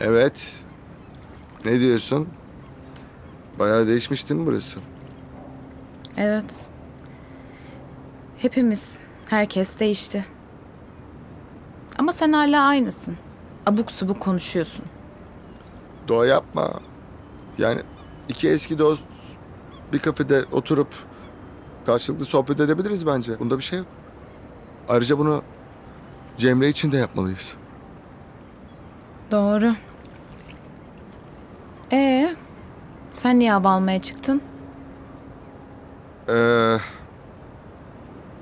Evet. Ne diyorsun? Bayağı değişmiş değil mi burası? Evet. Hepimiz, herkes değişti. Ama sen hala aynısın. Abuk subuk konuşuyorsun. Doğa yapma. Yani iki eski dost bir kafede oturup karşılıklı sohbet edebiliriz bence. Bunda bir şey yok. Ayrıca bunu Cemre için de yapmalıyız. Doğru. Ee, sen niye hava almaya çıktın? Ee,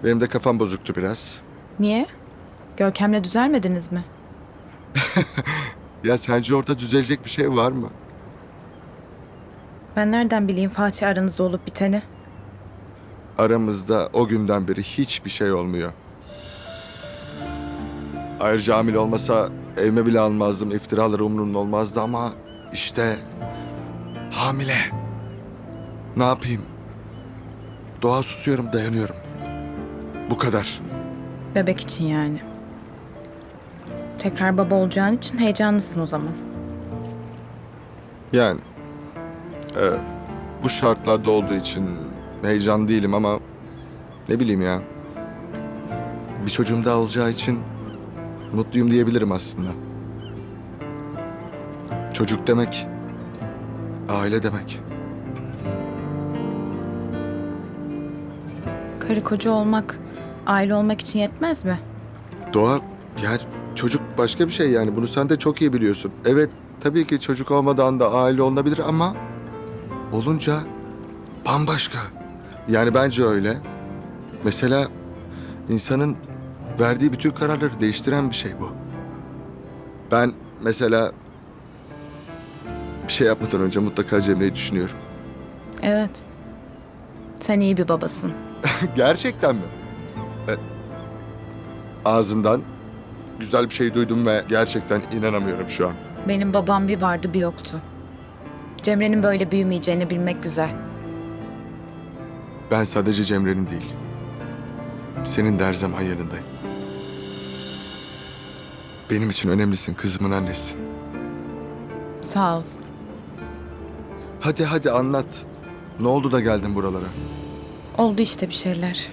benim de kafam bozuktu biraz. Niye? Görkem'le düzelmediniz mi? Ya sence orada düzelecek bir şey var mı? Ben nereden bileyim Fatih aranızda olup biteni? Aramızda o günden beri hiçbir şey olmuyor. Ayrıca hamile olmasa evime bile almazdım. iftiraları umurumda olmazdı ama işte hamile. Ne yapayım? Doğa susuyorum, dayanıyorum. Bu kadar. Bebek için yani. Tekrar baba olacağın için heyecanlısın o zaman. Yani e, bu şartlarda olduğu için heyecan değilim ama ne bileyim ya. Bir çocuğum daha olacağı için mutluyum diyebilirim aslında. Çocuk demek aile demek. Karı koca olmak, aile olmak için yetmez mi? Doğa yani çocuk başka bir şey yani bunu sen de çok iyi biliyorsun. Evet tabii ki çocuk olmadan da aile olunabilir ama olunca bambaşka. Yani bence öyle. Mesela insanın verdiği bütün kararları değiştiren bir şey bu. Ben mesela bir şey yapmadan önce mutlaka Cemre'yi düşünüyorum. Evet. Sen iyi bir babasın. Gerçekten mi? E, ağzından güzel bir şey duydum ve gerçekten inanamıyorum şu an. Benim babam bir vardı bir yoktu. Cemre'nin böyle büyümeyeceğini bilmek güzel. Ben sadece Cemre'nin değil. Senin de her zaman yanındayım. Benim için önemlisin, kızımın annesisin. Sağ ol. Hadi hadi anlat. Ne oldu da geldin buralara? Oldu işte bir şeyler.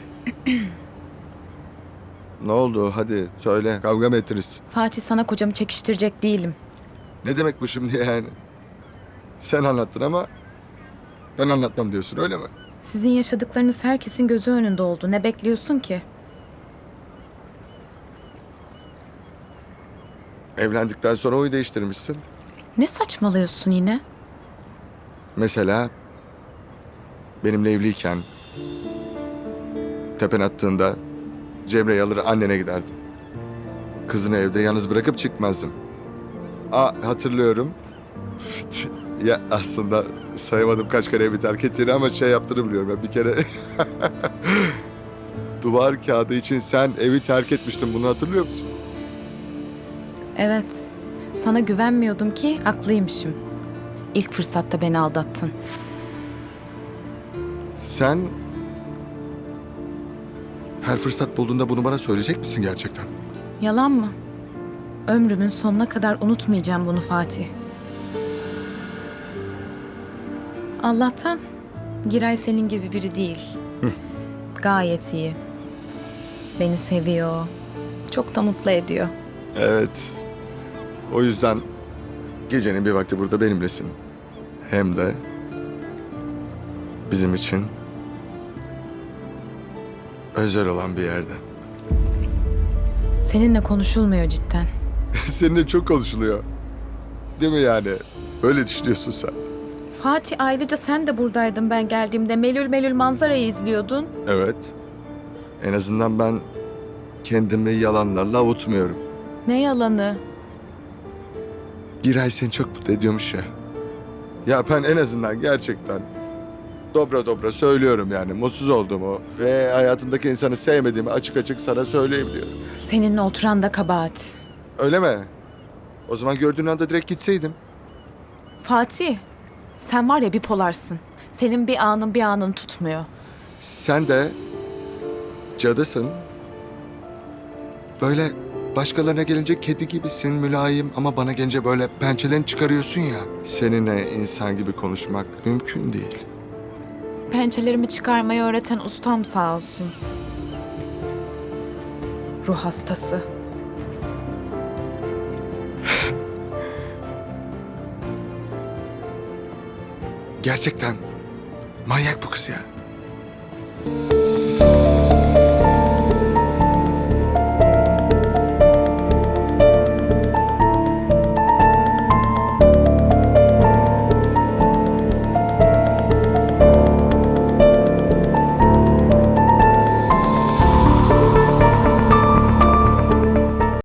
Ne oldu? Hadi söyle. Kavga mı ettiniz? Fatih sana kocamı çekiştirecek değilim. Ne demek bu şimdi yani? Sen anlattın ama ben anlatmam diyorsun öyle mi? Sizin yaşadıklarınız herkesin gözü önünde oldu. Ne bekliyorsun ki? Evlendikten sonra oy değiştirmişsin. Ne saçmalıyorsun yine? Mesela benimle evliyken tepen attığında Cemre'yi alır annene giderdim. Kızını evde yalnız bırakıp çıkmazdım. Aa hatırlıyorum. ya aslında sayamadım kaç kere evi terk ettiğini ama şey yaptığını biliyorum. Ben bir kere duvar kağıdı için sen evi terk etmiştin. Bunu hatırlıyor musun? Evet. Sana güvenmiyordum ki haklıymışım. İlk fırsatta beni aldattın. Sen her fırsat bulduğunda bunu bana söyleyecek misin gerçekten? Yalan mı? Ömrümün sonuna kadar unutmayacağım bunu Fatih. Allah'tan Giray senin gibi biri değil. Gayet iyi. Beni seviyor. Çok da mutlu ediyor. Evet. O yüzden gecenin bir vakti burada benimlesin. Hem de bizim için özel olan bir yerde. Seninle konuşulmuyor cidden. Seninle çok konuşuluyor. Değil mi yani? Öyle düşünüyorsun sen. Fatih ayrıca sen de buradaydın ben geldiğimde. Melül melül manzarayı izliyordun. Evet. En azından ben kendimi yalanlarla avutmuyorum. Ne yalanı? Giray seni çok mutlu ediyormuş ya. Ya ben en azından gerçekten dobra dobra söylüyorum yani mutsuz olduğumu ve hayatımdaki insanı sevmediğimi açık açık sana söyleyebiliyorum. Seninle oturan da kabahat. Öyle mi? O zaman gördüğün anda direkt gitseydim. Fatih, sen var ya bipolarsın. Senin bir anın bir anın tutmuyor. Sen de cadısın. Böyle Başkalarına gelince kedi gibisin, mülayim ama bana gelince böyle pençelerini çıkarıyorsun ya. Seninle insan gibi konuşmak mümkün değil. Pençelerimi çıkarmayı öğreten ustam sağ olsun. Ruh hastası. Gerçekten manyak bu kız ya.